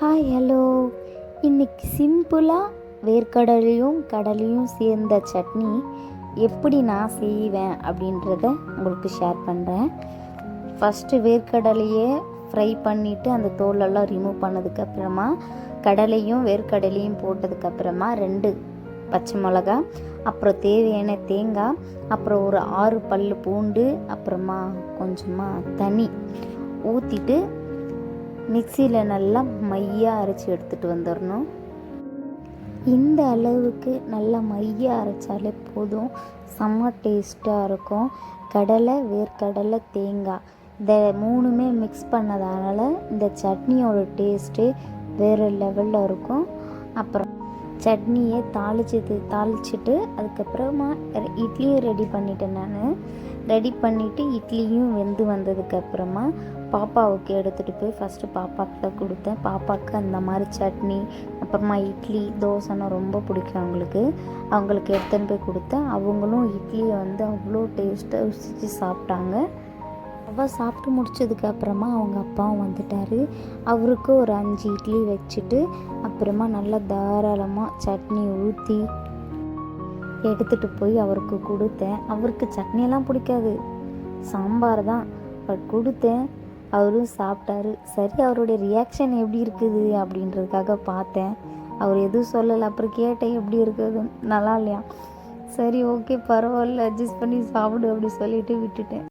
Hi hello இன்னைக்கு சிம்பிளாக வேர்க்கடலையும் கடலையும் சேர்ந்த சட்னி எப்படி நான் செய்வேன் அப்படின்றத உங்களுக்கு ஷேர் பண்ணுறேன் ஃபஸ்ட்டு வேர்க்கடலையே ஃப்ரை பண்ணிவிட்டு அந்த தோலெல்லாம் ரிமூவ் பண்ணதுக்கப்புறமா கடலையும் வேர்க்கடலையும் போட்டதுக்கப்புறமா ரெண்டு பச்சை மிளகா அப்புறம் தேவையான தேங்காய் அப்புறம் ஒரு ஆறு பல் பூண்டு அப்புறமா கொஞ்சமாக தனி ஊற்றிட்டு மிக்சியில் நல்லா மையாக அரைச்சி எடுத்துகிட்டு வந்துடணும் இந்த அளவுக்கு நல்லா மையாக அரைச்சாலே போதும். செம்ம டேஸ்ட்டாக இருக்கும். கடலை வேர்க்கடலை தேங்காய் இந்த மூணுமே மிக்ஸ் பண்ணதால் இந்த சட்னியோட டேஸ்ட்டு வேறு லெவலில் இருக்கும். அப்புறம் சட்னியை தாளிச்சது தாளிச்சிட்டு அதுக்கப்புறமா ரெ- இட்லியும் ரெடி பண்ணிட்டேன் நான். ரெடி பண்ணிவிட்டு இட்லியும் வெந்து வந்ததுக்கப்புறமா பாப்பாவுக்கு எடுத்துகிட்டு போய் ஃபஸ்ட்டு பாப்பாவுக்கு தான் கொடுத்தேன். பாப்பாவுக்கு அந்த மாதிரி சட்னி அப்புறமா இட்லி தோசைன்னா ரொம்ப பிடிக்கும் அவங்களுக்கு. அவங்களுக்கு எடுத்துன்னு போய் கொடுத்தேன். அவங்களும் இட்லியை வந்து அவ்வளோ டேஸ்ட்டாக ருசித்து சாப்பிட்டாங்க. அவள் சாப்பிட்டு முடிச்சதுக்கு அப்புறமா அவங்க அப்பாவும் வந்துட்டார். அவருக்கு ஒரு அஞ்சு இட்லி வச்சுட்டு அப்புறமா நல்லா தாராளமாக சட்னி ஊற்றி எடுத்துகிட்டு போய் அவருக்கு கொடுத்தேன். அவருக்கு சட்னியெல்லாம் பிடிக்காது. சாம்பார் தான். பட் கொடுத்தேன். அவரும் சாப்பிட்டாரு. சரி அவருடைய ரியாக்ஷன் எப்படி இருக்குது அப்படின்றதுக்காக பார்த்தேன். அவர் எதுவும் சொல்லலை. அப்புறம் கேட்டேன் எப்படி இருக்குது? நல்லா இல்லையா? சரி ஓகே பரவாயில்ல. அட்ஜஸ்ட் பண்ணி சாப்பிடு அப்படி சொல்லிட்டு விட்டுட்டேன்.